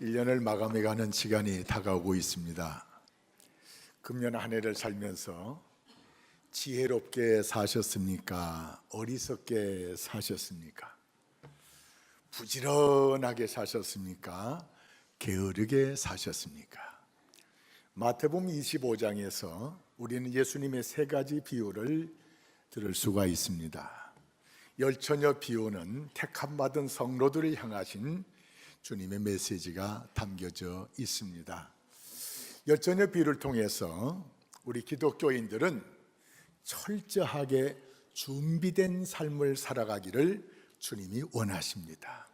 1년을 마감해 가는 시간이 다가오고 있습니다. 금년 한 해를 살면서 지혜롭게 사셨습니까? 어리석게 사셨습니까? 부지런하게 사셨습니까? 게으르게 사셨습니까? 마태복음 25장에서 우리는 예수님의 세 가지 비유를 들을 수가 있습니다. 열처녀 비유는 택함 받은 성로들을 향하신 주님의 메시지가 담겨져 있습니다. 열처녀 비유를 통해서 우리 기독교인들은 철저하게 준비된 삶을 살아가기를 주님이 원하십니다.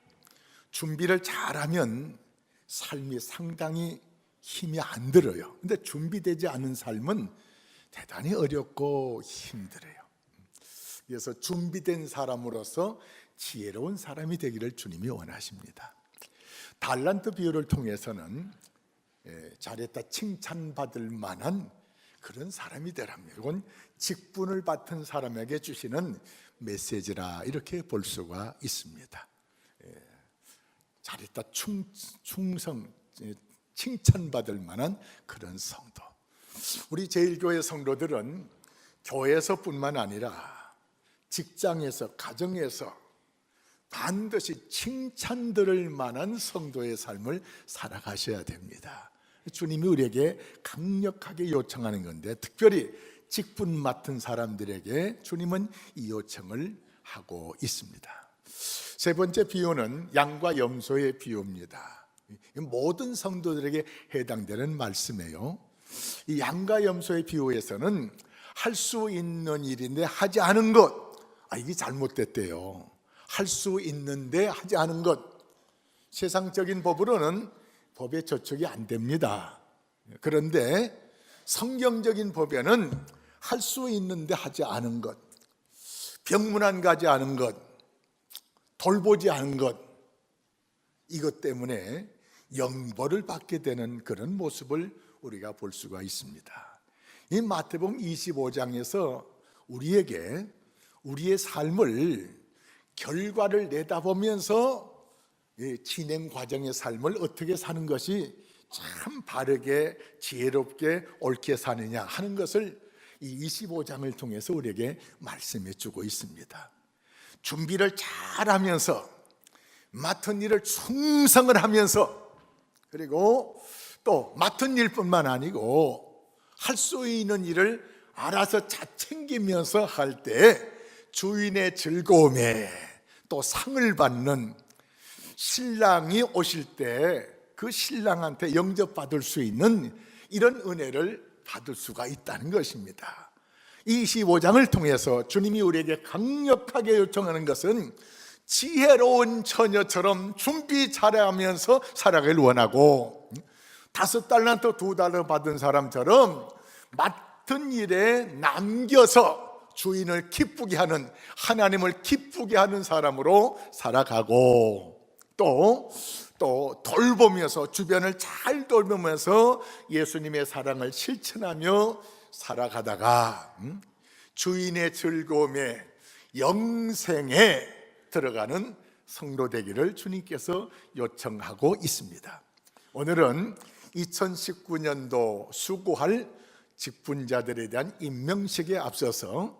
준비를 잘하면 삶이 상당히 힘이 안 들어요. 근데 준비되지 않은 삶은 대단히 어렵고 힘들어요. 그래서 준비된 사람으로서 지혜로운 사람이 되기를 주님이 원하십니다. 달란트 비유를 통해서는 예, 잘했다 칭찬받을 만한 그런 사람이 되랍니다. 이건 직분을 맡은 사람에게 주시는 메시지라 이렇게 볼 수가 있습니다. 예, 잘했다 충, 충성 예, 칭찬받을 만한 그런 성도. 우리 제일교회 성도들은 교회에서뿐만 아니라 직장에서 가정에서 반드시 칭찬 들을 만한 성도의 삶을 살아가셔야 됩니다. 주님이 우리에게 강력하게 요청하는 건데 특별히 직분 맡은 사람들에게 주님은 이 요청을 하고 있습니다. 세 번째 비유는 양과 염소의 비유입니다. 모든 성도들에게 해당되는 말씀이에요. 이 양과 염소의 비유에서는 할 수 있는 일인데 하지 않은 것, 아 이게 잘못됐대요. 할 수 있는데 하지 않은 것. 세상적인 법으로는 법에 저촉이 안 됩니다. 그런데 성경적인 법에는 할 수 있는데 하지 않은 것, 병문안 가지 않은 것, 돌보지 않은 것, 이것 때문에 영벌을 받게 되는 그런 모습을 우리가 볼 수가 있습니다. 이 마태복음 25장에서 우리에게 우리의 삶을 결과를 내다보면서 이 진행 과정의 삶을 어떻게 사는 것이 참 바르게 지혜롭게 옳게 사느냐 하는 것을 이 25장을 통해서 우리에게 말씀해 주고 있습니다. 준비를 잘 하면서 맡은 일을 충성을 하면서 그리고 또 맡은 일뿐만 아니고 할 수 있는 일을 알아서 잘 챙기면서 할 때 주인의 즐거움에 또 상을 받는 신랑이 오실 때 그 신랑한테 영접받을 수 있는 이런 은혜를 받을 수가 있다는 것입니다. 25장을 통해서 주님이 우리에게 강력하게 요청하는 것은 지혜로운 처녀처럼 준비 잘하면서 살아가길 원하고 다섯 달란트 두 달러 받은 사람처럼 맡은 일에 남겨서 주인을 기쁘게 하는 하나님을 기쁘게 하는 사람으로 살아가고 또 또 돌보면서 주변을 잘 돌보면서 예수님의 사랑을 실천하며 살아가다가 음, 주인의 즐거움에 영생에 들어가는 성도 되기를 주님께서 요청하고 있습니다. 오늘은 2019년도 수고할 직분자들에 대한 임명식에 앞서서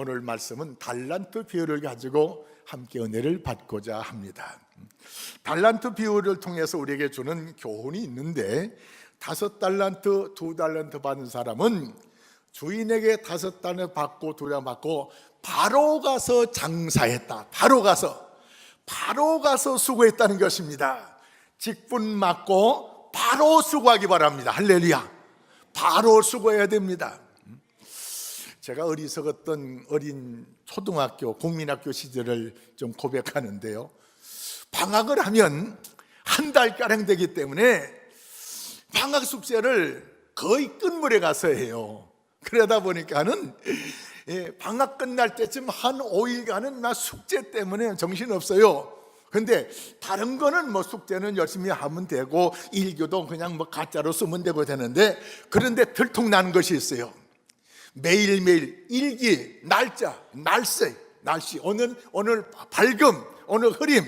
오늘 말씀은 달란트 비유를 가지고 함께 은혜를 받고자 합니다. 달란트 비유를 통해서 우리에게 주는 교훈이 있는데 다섯 달란트, 두 달란트 받은 사람은 주인에게 다섯 달란트 받고 두 달란트 받고 바로 가서 장사했다. 바로 가서 바로 가서 수고했다는 것입니다. 직분 맡고 바로 수고하기 바랍니다. 할렐루야. 바로 수고해야 됩니다. 제가 어리석었던 어린 초등학교, 국민학교 시절을 좀 고백하는데요. 방학을 하면 한 달가량 되기 때문에 방학 숙제를 거의 끝물에 가서 해요. 그러다 보니까는 예, 방학 끝날 때쯤 한 5일간은 나 숙제 때문에 정신 없어요. 근데 다른 거는 뭐 숙제는 열심히 하면 되고 일교도 그냥 뭐 가짜로 쓰면 되고 되는데 그런데 들통나는 것이 있어요. 매일매일 일기, 날짜, 날씨, 날씨, 오늘 오늘 밝음, 오늘 흐림.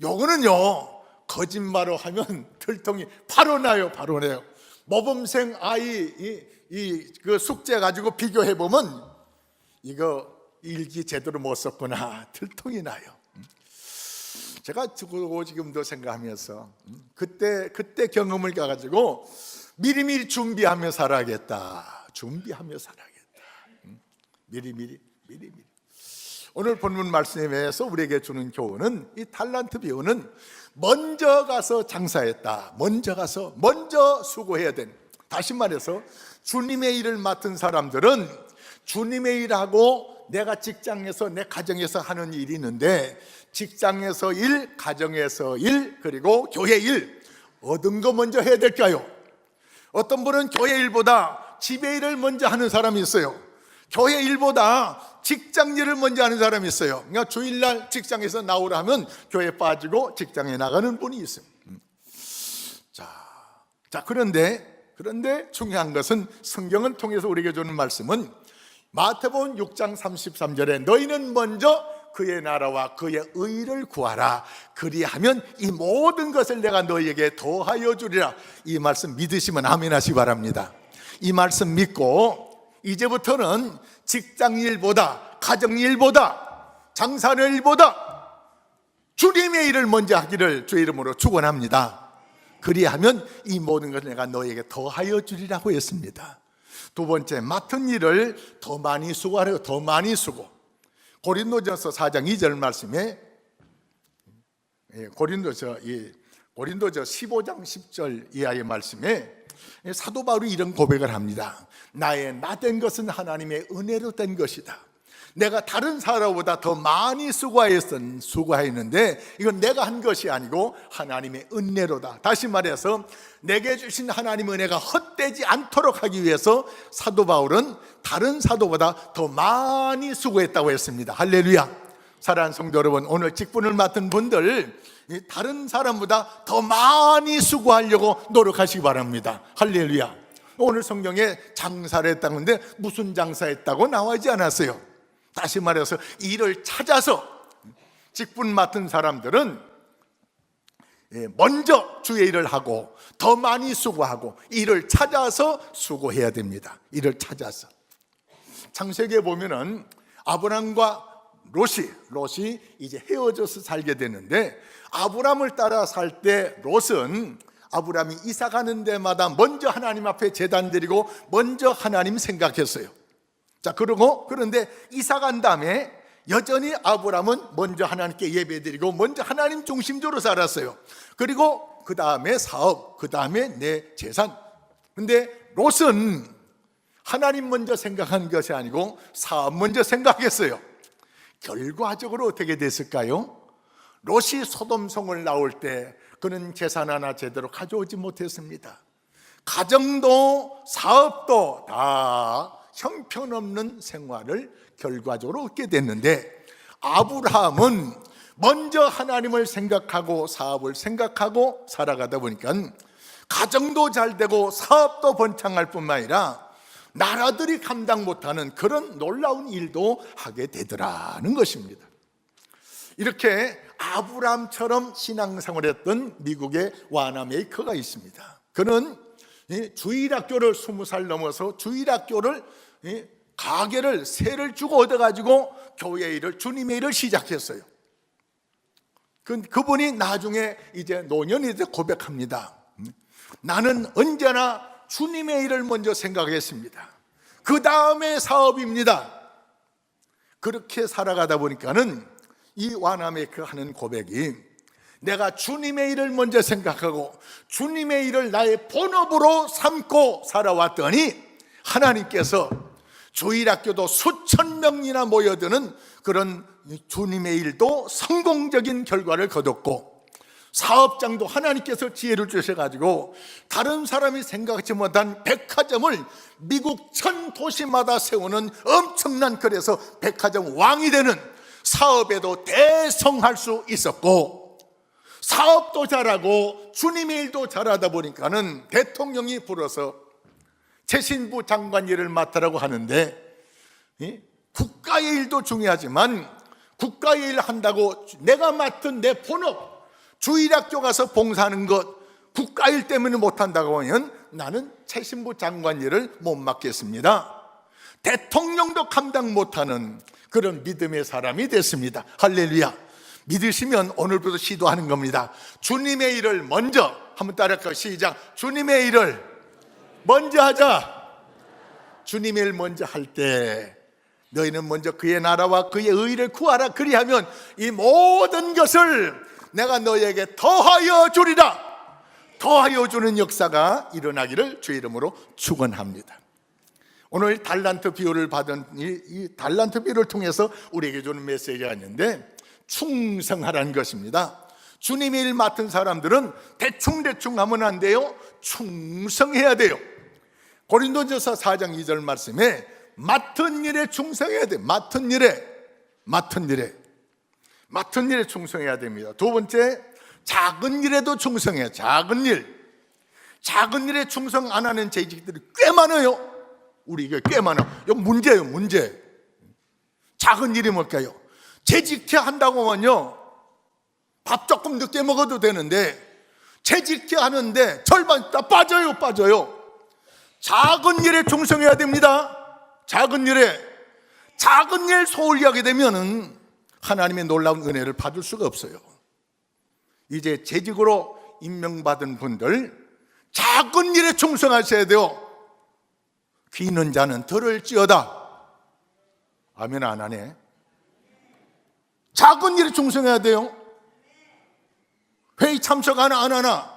요거는요 거짓말을 하면 들통이 바로 나요, 바로 나요. 모범생 아이 이 그 숙제 가지고 비교해 보면 이거 일기 제대로 못 썼구나 들통이 나요. 제가 지금 지금도 생각하면서 음, 그때 그때 경험을 가가지고 미리미리 준비하며 살아야겠다. 준비하며 살아야겠다. 음, 미리 미리 미리 미리. 오늘 본문 말씀에서 우리에게 주는 교훈은 이 탈란트 비유는 먼저 가서 장사했다. 먼저 가서 먼저 수고해야 된. 다시 말해서 주님의 일을 맡은 사람들은 주님의 일하고 내가 직장에서 내 가정에서 하는 일이 있는데 직장에서 일, 가정에서 일, 그리고 교회 일 얻은 거 먼저 해야 될까요? 어떤 분은 교회 일보다 집에 일을 먼저 하는 사람이 있어요. 교회 일보다 직장 일을 먼저 하는 사람이 있어요. 그러니까 주일날 직장에서 나오라 하면 교회 빠지고 직장에 나가는 분이 있어요. 음. 자, 자 그런데 그런데 중요한 것은 성경을 통해서 우리에게 주는 말씀은 마태복음 6장 33절에 너희는 먼저 그의 나라와 그의 의를 구하라 그리하면 이 모든 것을 내가 너희에게 더하여 주리라 이 말씀 믿으시면 아멘 하시 바랍니다 이 말씀 믿고 이제부터는 직장 일보다 가정 일보다 장사는 일보다 주님의 일을 먼저 하기를 주 이름으로 축원합니다. 그리하면 이 모든 것을 내가 너희에게 더하여 주리라고 했습니다. 두 번째 맡은 일을 더 많이 수고하려 더 많이 수고. 고린도전서 4장 2절 말씀에 예, 고린도서 이 고린도저 15장 10절 이하의 말씀에 사도 바울이 이런 고백을 합니다. 나의 나 된 것은 하나님의 은혜로 된 것이다. 내가 다른 사람보다 더 많이 수고하였던 수고하였는데 이건 내가 한 것이 아니고 하나님의 은혜로다. 다시 말해서 내게 주신 하나님의 은혜가 헛되지 않도록 하기 위해서 사도 바울은 다른 사도보다 더 많이 수고했다고 했습니다. 할렐루야. 사랑하는 성도 여러분, 오늘 직분을 맡은 분들 다른 사람보다 더 많이 수고하려고 노력하시기 바랍니다. 할렐루야. 오늘 성경에 장사를 했다는데 무슨 장사했다고 나와있지 않았어요. 다시 말해서 일을 찾아서 직분 맡은 사람들은 예, 먼저 주의 일을 하고 더 많이 수고하고 일을 찾아서 수고해야 됩니다. 일을 찾아서. 창세기에 보면은 아브람과 롯이 롯이 이제 헤어져서 살게 되는데 아브람을 따라 살 때 롯은 아브람이 이사 가는 데마다 먼저 하나님 앞에 제단 드리고 먼저 하나님 생각했어요. 자, 그러고 그런데 이사 간 다음에 여전히 아브람은 먼저 하나님께 예배드리고 먼저 하나님 중심적으로 살았어요. 그리고 그 다음에 사업, 그 다음에 내 재산. 근데 롯은 하나님 먼저 생각한 것이 아니고 사업 먼저 생각했어요. 결과적으로 어떻게 됐을까요? 롯이 소돔성을 나올 때 그는 재산 하나 제대로 가져오지 못했습니다. 가정도 사업도 다 형편없는 생활을 결과적으로 얻게 됐는데 아브라함은 먼저 하나님을 생각하고 사업을 생각하고 살아가다 보니까 가정도 잘 되고 사업도 번창할 뿐만 아니라 나라들이 감당 못하는 그런 놀라운 일도 하게 되더라는 것입니다. 이렇게 아브람처럼 신앙생활 했던 미국의 와나 메이커가 있습니다. 그는 주일학교를 20살 넘어서 주일학교를 가게를 세를 주고 얻어가지고 교회 일을 주님의 일을 시작했어요. 그, 그분이 나중에 이제 노년이 돼 고백합니다. 나는 언제나 주님의 일을 먼저 생각했습니다. 그 다음에 사업입니다. 그렇게 살아가다 보니까는 이 와나메이크 하는 고백이 내가 주님의 일을 먼저 생각하고 주님의 일을 나의 본업으로 삼고 살아왔더니 하나님께서 주일학교도 수천 명이나 모여드는 그런 주님의 일도 성공적인 결과를 거뒀고 사업장도 하나님께서 지혜를 주셔가지고 다른 사람이 생각하지 못한 백화점을 미국 천 도시마다 세우는 엄청난 그래서 백화점 왕이 되는 사업에도 대성할 수 있었고 사업도 잘하고 주님의 일도 잘하다 보니까는 대통령이 불어서 최신부 장관 일을 맡으라고 하는데 국가의 일도 중요하지만 국가의 일 한다고 내가 맡은 내 본업 주일학교 가서 봉사하는 것 국가 일 때문에 못한다고 하면 나는 최신부 장관 일을 못 맡겠습니다. 대통령도 감당 못하는 그런 믿음의 사람이 됐습니다. 할렐루야. 믿으시면 오늘부터 시도하는 겁니다. 주님의 일을 먼저 한번 따라할까요? 시작. 주님의 일을 먼저 하자. 주님의 일 먼저 할 때 너희는 먼저 그의 나라와 그의 의를 구하라. 그리하면 이 모든 것을 내가 너희에게 더하여 주리라. 더하여 주는 역사가 일어나기를 주의 이름으로 축원합니다. 오늘 달란트 비유를 받은 이, 이 달란트 비유를 통해서 우리에게 주는 메시지가 있는데 충성하라는 것입니다. 주님의 일 맡은 사람들은 대충대충 하면 안 돼요. 충성해야 돼요. 고린도전서 4장 2절 말씀에 맡은 일에 충성해야 돼. 맡은 일에 맡은 일에 맡은 일에 충성해야 됩니다. 두 번째 작은 일에도 충성해야 작은 일. 작은 일에 충성 안 하는 재직들이 꽤 많아요. 우리 이게 꽤 많아. 이거 문제예요, 문제. 작은 일이 뭘까요? 재직해 한다고 하면요. 밥 조금 늦게 먹어도 되는데 재직해 하는데 절반 다 빠져요, 빠져요. 작은 일에 충성해야 됩니다. 작은 일에 작은 일 소홀히 하게 되면은 하나님의 놀라운 은혜를 받을 수가 없어요. 이제 재직으로 임명받은 분들 작은 일에 충성하셔야 돼요. 귀는 자는 들을지어다. 아멘 안 하네. 작은 일에 충성해야 돼요. 회의 참석 하나 안 하나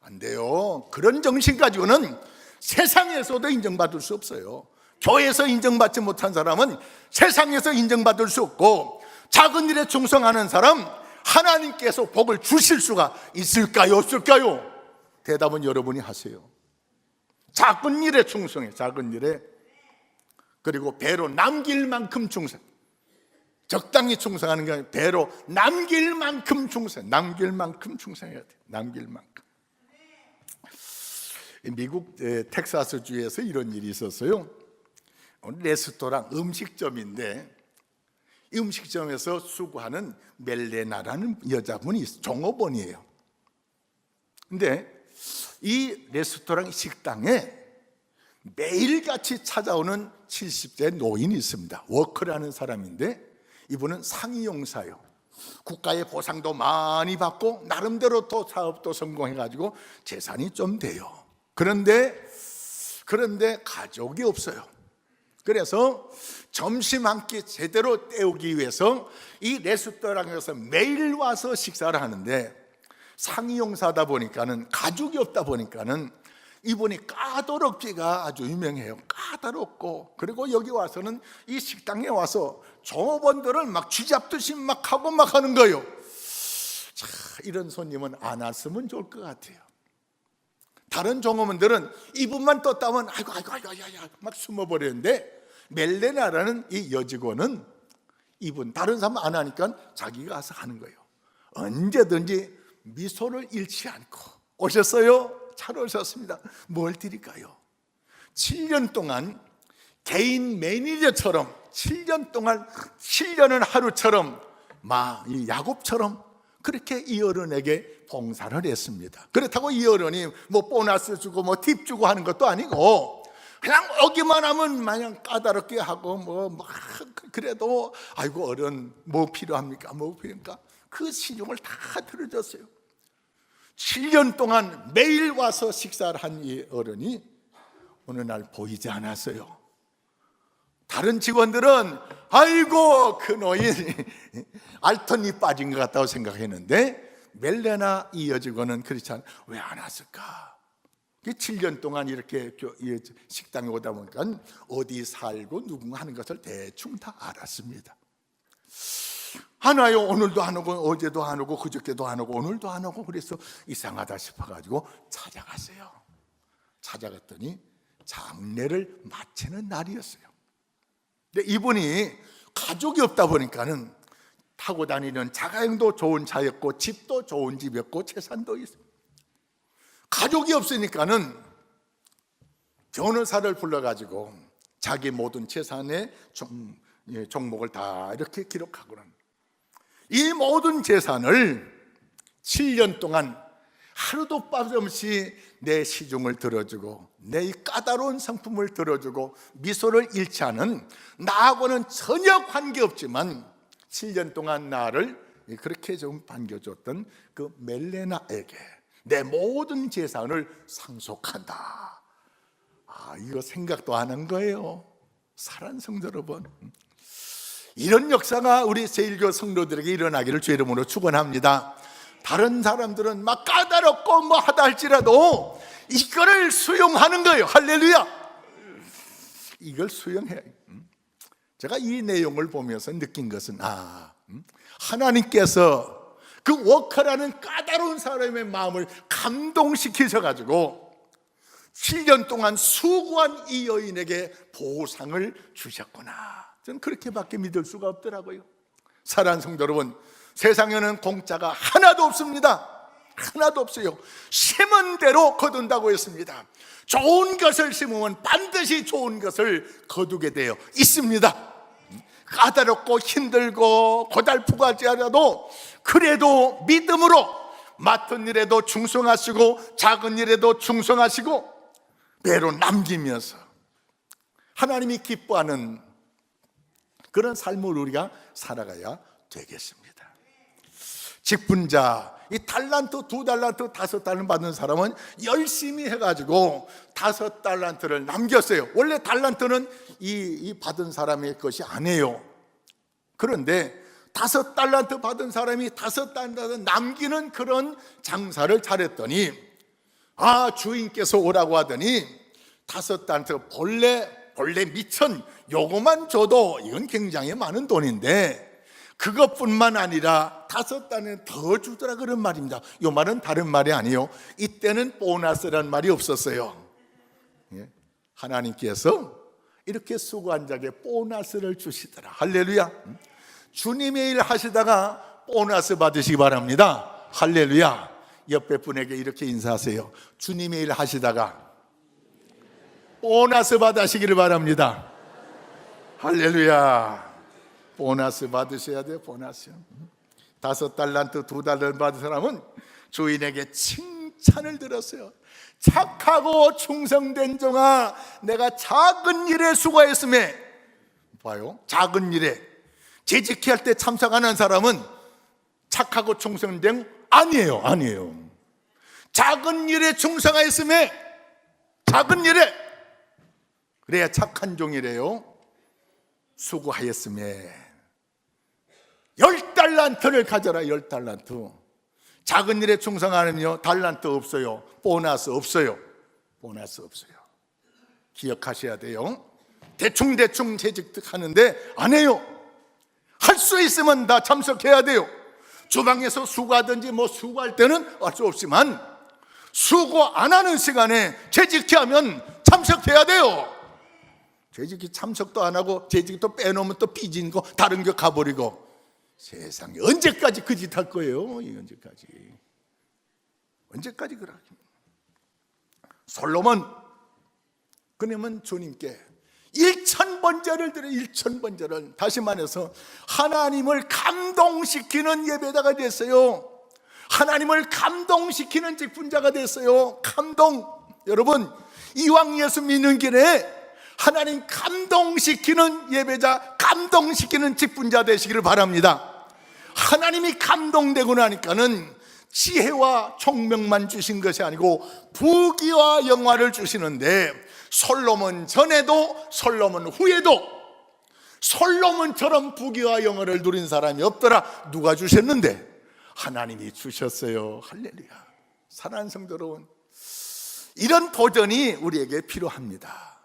안 돼요. 그런 정신 가지고는 세상에서도 인정받을 수 없어요. 교회에서 인정받지 못한 사람은 세상에서 인정받을 수 없고 작은 일에 충성하는 사람 하나님께서 복을 주실 수가 있을까요? 없을까요? 대답은 여러분이 하세요. 작은 일에 충성해. 작은 일에 그리고 배로 남길 만큼 충성. 적당히 충성하는 게 아니라 배로 남길 만큼 충성. 남길 만큼 충성해야 돼. 남길 만큼. 미국 에, 텍사스 주에서 이런 일이 있었어요. 레스토랑 음식점인데 이 음식점에서 수고하는 멜레나라는 여자분이. 종업원이에요. 근데 이 레스토랑 식당에 매일같이 찾아오는 70대 노인이 있습니다. 워커라는 사람인데 이분은 상이용사요. 국가의 보상도 많이 받고 나름대로 또 사업도 성공해가지고 재산이 좀 돼요. 그런데 그런데 가족이 없어요. 그래서 점심 한 끼 제대로 때우기 위해서 이 레스토랑에서 매일 와서 식사를 하는데 상이용사다 보니까는 가족이 없다 보니까는 이분이 까다롭기가 아주 유명해요. 까다롭고 그리고 여기 와서는 이 식당에 와서 종업원들을 막 쥐잡듯이 막 하고 막 하는 거예요. 자, 이런 손님은 안 왔으면 좋을 것 같아요. 다른 종업원들은 이분만 떴다면 아이고 아이고 아이고 아이고 막 숨어버리는데 멜레나라는 이 여직원은 이분 다른 사람 안 하니까 자기가 가서 하는 거예요. 언제든지 미소를 잃지 않고 오셨어요? 잘 오셨습니다. 뭘 드릴까요? 7년 동안 개인 매니저처럼 7년 동안 7년은 하루처럼 마이 야곱처럼 그렇게 이 어른에게 봉사를 했습니다. 그렇다고 이 어른이 뭐 보너스 주고 뭐 팁 주고 하는 것도 아니고 그냥 오기만 하면 마냥 까다롭게 하고 뭐 막 그래도 아이고 어른 뭐 필요합니까? 뭐 필요합니까? 그 신용을 다 들어줬어요. 7년 동안 매일 와서 식사를 한 이 어른이 어느 날 보이지 않았어요. 다른 직원들은 아이고 그 노인 알턴이 빠진 것 같다고 생각했는데 멜레나 이 여직원은 그렇지 않 왜안 왔을까? 7년 동안 이렇게 식당에 오다 보니까 어디 살고 누군가 하는 것을 대충 다 알았습니다. 안 와요. 오늘도 안 오고 어제도 안 오고 그저께도 안 오고 오늘도 안 오고 그래서 이상하다 싶어가지고 찾아갔어요. 찾아갔더니 장례를 마치는 날이었어요. 근데 이분이 가족이 없다 보니까는 타고 다니는 자가용도 좋은 차였고 집도 좋은 집이었고 재산도 있어요. 가족이 없으니까는 변호사를 불러가지고 자기 모든 재산의 종, 예, 종목을 다 이렇게 기록하고는 이 모든 재산을 7년 동안 하루도 빠짐없이 내 시중을 들어주고 내 이 까다로운 성품을 들어주고 미소를 잃지 않은 나하고는 전혀 관계없지만 7년 동안 나를 그렇게 좀 반겨줬던 그 멜레나에게 내 모든 재산을 상속한다. 아, 이거 생각도 안 한 거예요. 사랑 성도 여러분. 이런 역사가 우리 제일교 성도들에게 일어나기를 주 이름으로 축원합니다. 다른 사람들은 막 까다롭고 뭐 하다 할지라도 이거를 수용하는 거예요. 할렐루야. 이걸 수용해야. 음. 제가 이 내용을 보면서 느낀 것은 아 음, 하나님께서 그 워커라는 까다로운 사람의 마음을 감동시키셔 가지고 7년 동안 수고한 이 여인에게 보상을 주셨구나. 저는 그렇게밖에 믿을 수가 없더라고요. 사랑하는 성도 여러분, 세상에는 공짜가 하나도 없습니다. 하나도 없어요. 심은 대로 거둔다고 했습니다. 좋은 것을 심으면 반드시 좋은 것을 거두게 되어 있습니다. 까다롭고 힘들고 고달프고 하지 않아도 그래도 믿음으로 맡은 일에도 충성하시고 작은 일에도 충성하시고 배로 남기면서 하나님이 기뻐하는 그런 삶을 우리가 살아가야 되겠습니다. 직분자 이 달란트 두 달란트 다섯 달란트 받는 사람은 열심히 해가지고 다섯 달란트를 남겼어요. 원래 달란트는 이, 이 받은 사람의 것이 아니에요. 그런데 다섯 달란트 받은 사람이 다섯 달란트 남기는 그런 장사를 잘했더니 아 주인께서 오라고 하더니 다섯 달란트 본래 본래 미천 요거만 줘도 이건 굉장히 많은 돈인데 그것뿐만 아니라 다섯 달에 더 주더라 그런 말입니다. 요 말은 다른 말이 아니요. 이때는 보너스란 말이 없었어요. 예? 하나님께서 이렇게 수고한 자에게 보너스를 주시더라. 할렐루야. 주님의 일 하시다가 보너스 받으시기 바랍니다. 할렐루야. 옆에 분에게 이렇게 인사하세요. 주님의 일 하시다가 보너스 받으시기를 바랍니다. 할렐루야. 보너스 받으셔야 돼요. 보너스. 다섯 달란트 두 달란트 받은 사람은 주인에게 칭찬을 들었어요. 착하고 충성된 종아, 내가 작은 일에 수고했음에 봐요. 작은 일에 재직히 할때 참석하는 사람은 착하고 충성된 아니에요. 아니에요. 작은 일에 충성하였음에 작은 일에 그래야 착한 종이래요. 수고하였음에 열 달란트를 가져라 열 달란트. 작은 일에 충성하면요 달란트 없어요. 보너스 없어요. 보너스 없어요. 기억하셔야 돼요. 대충대충 재직하는데 안 해요. 할 수 있으면 다 참석해야 돼요. 주방에서 수고하든지 뭐 수고할 때는 할 수 없지만 수고 안 하는 시간에 재직히 하면 참석해야 돼요. 재직이 참석도 안 하고 재직이 또 빼놓으면 또 삐진 거 다른 교 가버리고 세상에 언제까지 그 짓 할 거예요? 이 언제까지? 언제까지 그러하 솔로몬 그러면 주님께 일천 번제를 드려 일천 번제를 다시 말해서 하나님을 감동시키는 예배자가 됐어요. 하나님을 감동시키는 직분자가 됐어요. 감동 여러분 이왕 예수 믿는 길에 하나님 감동시키는 예배자, 감동시키는 직분자 되시기를 바랍니다. 하나님이 감동되고 나니까는 지혜와 총명만 주신 것이 아니고 부귀와 영화를 주시는데 솔로몬 전에도 솔로몬 후에도 솔로몬처럼 부귀와 영화를 누린 사람이 없더라. 누가 주셨는데? 하나님이 주셨어요. 할렐루야. 여러분, 이런 도전이 우리에게 필요합니다.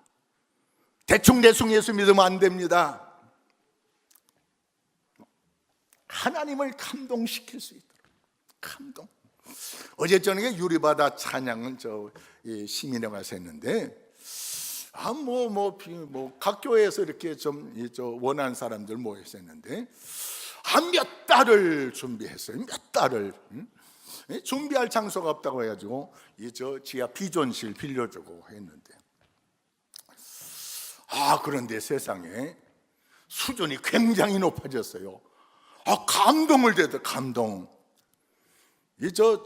대충 대충 예수 믿으면 안 됩니다. 하나님을 감동시킬 수 있도록 감동. 어제 저녁에 유리바다 찬양은 저 시민회 가서 했는데 아뭐뭐 뭐 각 교회에서 이렇게 좀저 원하는 사람들 모여서 했는데 한몇 달을 준비했어요. 몇 달을 응? 준비할 장소가 없다고 해가지고 이 저 지하 비전실 빌려주고 했는데 아, 그런데 세상에 수준이 굉장히 높아졌어요. 아, 감동을 대더 감동. 이저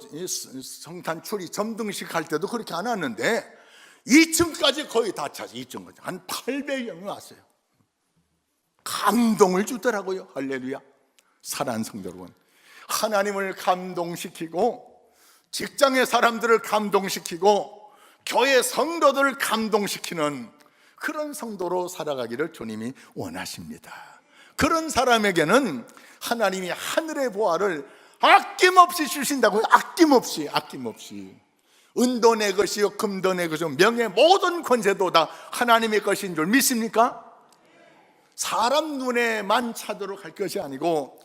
성탄 추리 점등식 할 때도 그렇게 안 왔는데 2층까지 거의 다 차서 2층까지 한 800명이 왔어요. 감동을 주더라고요. 할렐루야. 사랑하는 성도 여러분. 하나님을 감동시키고 직장의 사람들을 감동시키고 교회 성도들을 감동시키는 그런 성도로 살아가기를 주님이 원하십니다. 그런 사람에게는 하나님이 하늘의 보화를 아낌없이 주신다고요. 아낌없이, 아낌없이. 은도 내 것이요, 금도 내 것이요, 명예 모든 권세도 다 하나님의 것인 줄 믿습니까? 사람 눈에만 차도록 할 것이 아니고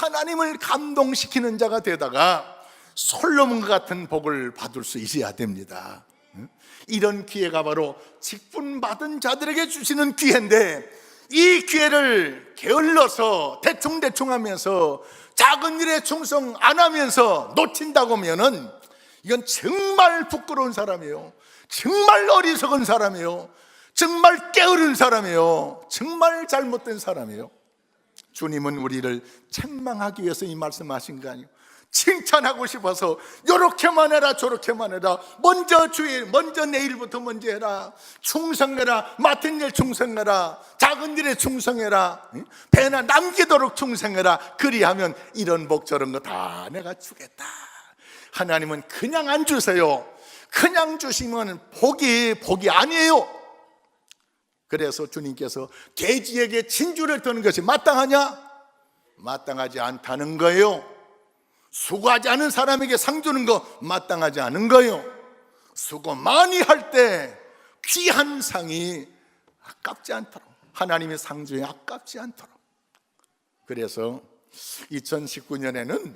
하나님을 감동시키는 자가 되다가 솔로몬 같은 복을 받을 수 있어야 됩니다. 응? 이런 기회가 바로 직분 받은 자들에게 주시는 기회인데 이 기회를 게을러서 대충대충 하면서 작은 일에 충성 안 하면서 놓친다고 하면은 이건 정말 부끄러운 사람이에요. 정말 어리석은 사람이에요. 정말 게으른 사람이에요. 정말 잘못된 사람이에요. 주님은 우리를 책망하기 위해서 이 말씀하신 거 아니에요. 칭찬하고 싶어서 요렇게만 해라 저렇게만 해라. 먼저 주일 먼저 내일부터 먼저 해라. 충성해라. 맡은 일 충성해라. 작은 일에 충성해라. 응? 배나 남기도록 충성해라. 그리하면 이런 복 저런 거 다 내가 주겠다. 하나님은 그냥 안 주세요. 그냥 주시면 복이 복이 아니에요. 그래서 주님께서 돼지에게 진주를 드는 것이 마땅하냐? 마땅하지 않다는 거예요. 수고하지 않은 사람에게 상 주는 거 마땅하지 않은 거예요. 수고 많이 할 때 귀한 상이 아깝지 않도록 하나님의 상 중에 아깝지 않도록 그래서 2019년에는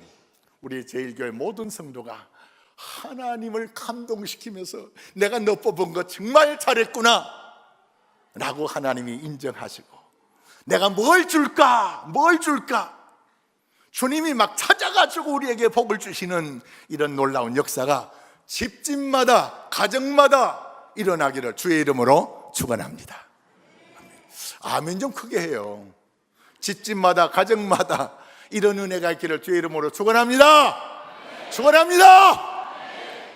우리 제일교회 모든 성도가 하나님을 감동시키면서 내가 너 뽑은 거 정말 잘했구나 라고 하나님이 인정하시고 내가 뭘 줄까? 뭘 줄까? 주님이 막 찾아가지고 우리에게 복을 주시는 이런 놀라운 역사가 집집마다 가정마다 일어나기를 주의 이름으로 축원합니다. 아멘 좀 크게 해요. 집집마다 가정마다 이런 은혜가 있기를 주의 이름으로 축원합니다. 축원합니다.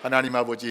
하나님 아버지